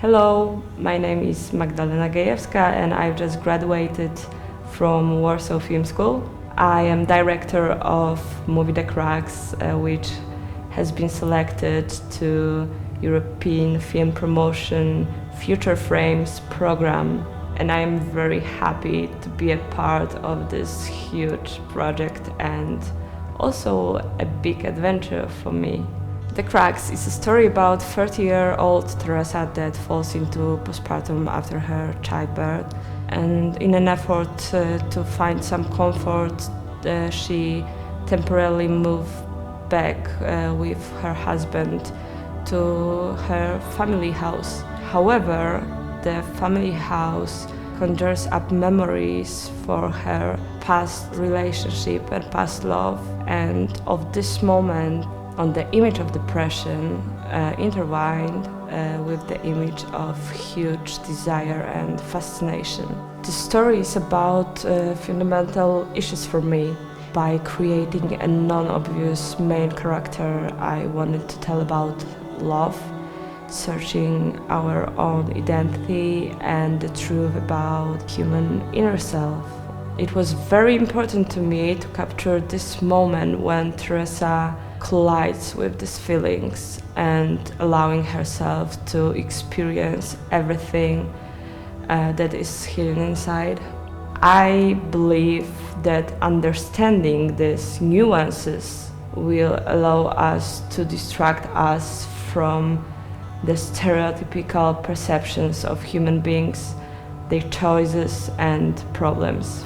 Hello, my name is Magdalena Gajewska and I've just graduated from Warsaw Film School. I am director of movie The Cracks, uh, which has been selected to European Film Promotion Future Frames program and I am very happy to be a part of this huge project and also a big adventure for me. The Cracks is a story about 30 year old Teresa that falls into postpartum after her childbirth. And in an effort uh, to find some comfort, uh, she temporarily moved back uh, with her husband to her family house. However, the family house conjures up memories for her past relationship and past love. And of this moment, on the image of depression uh, intertwined uh, with the image of huge desire and fascination. The story is about uh, fundamental issues for me. By creating a non obvious main character, I wanted to tell about love, searching our own identity, and the truth about human inner self. It was very important to me to capture this moment when Teresa collides with these feelings and allowing herself to experience everything uh, that is hidden inside. I believe that understanding these nuances will allow us to distract us from the stereotypical perceptions of human beings, their choices and problems.